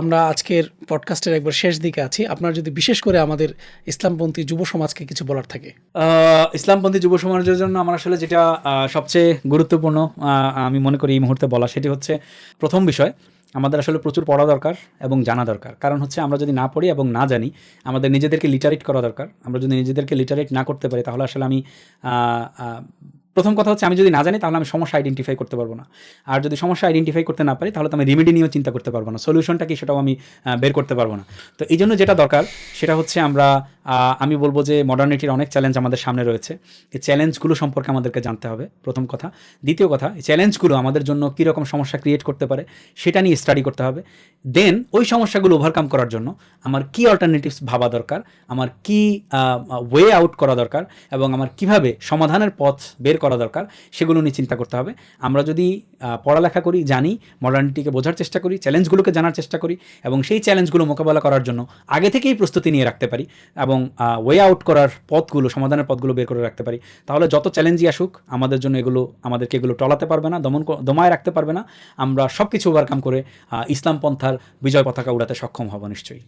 আমরা আজকের পডকাস্টের একবার শেষ দিকে আছি। আপনার যদি বিশেষ করে আমাদের ইসলামপন্থী যুব সমাজকে কিছু বলার থাকে। ইসলামপন্থী যুব সমাজের জন্য আমার আসলে যেটা সবচেয়ে গুরুত্বপূর্ণ আমি মনে করি এই মুহূর্তে বলা, সেটি হচ্ছে প্রথম বিষয়, আমাদের আসলে প্রচুর পড়া দরকার এবং জানা দরকার। কারণ হচ্ছে আমরা যদি না পড়ি এবং না জানি, আমাদের নিজেদেরকে লিটারেট করা দরকার। আমরা যদি নিজেদেরকে লিটারেট না করতে পারি, তাহলে আসলে আমি প্রথম কথা হচ্ছে আমি যদি না জানি, তাহলে আমি সমস্যা আইডেন্টিফাই করতে পারব না। আর যদি সমস্যা আইডেন্টিফাই করতে না পারি, তাহলে তো আমি রেমেডি নিয়েও চিন্তা করতে পারব না। সলিউশনটা কি সেটাও আমি বের করতে পারব না। তো এই জন্য যেটা দরকার, সেটা হচ্ছে আমরা আমি বলব যে মডার্নিটির অনেক চ্যালেঞ্জ আমাদের সামনে রয়েছে। এই চ্যালেঞ্জগুলো সম্পর্কে আমাদেরকে জানতে হবে, প্রথম কথা। দ্বিতীয় কথা, এই চ্যালেঞ্জগুলো আমাদের জন্য কীরকম সমস্যা ক্রিয়েট করতে পারে, সেটা নিয়ে স্টাডি করতে হবে। দেন ওই সমস্যাগুলো ওভারকাম করার জন্য আমার কি অল্টারনেটিভস ভাবা দরকার, আমার কি ওয়ে আউট করা দরকার, এবং আমার কীভাবে সমাধানের পথ বের করা দরকার, সেগুলো নিয়ে চিন্তা করতে হবে। আমরা যদি পড়ালেখা করি, জানি মডার্নিটিকে বোঝার চেষ্টা করি চ্যালেঞ্জগুলোকে জানার চেষ্টা করি, এবং সেই চ্যালেঞ্জগুলো মোকাবেলা করার জন্য আগে থেকেই প্রস্তুতি নিয়ে রাখতে পারি, এবং ওয়ে আউট করার পথগুলো, সমাধানের পথগুলো বের করে রাখতে পারি। তাহলে যত চ্যালেঞ্জই আসুক, আমাদের জন্য এগুলো, আমাদেরকে এগুলো টলাতে পারবে না, দমন দমায় রাখতে পারবে না। আমরা সব কিছু ওভারকাম করে ইসলাম পন্থার বিজয় পতাকা উড়াতে সক্ষম হব নিশ্চয়ই।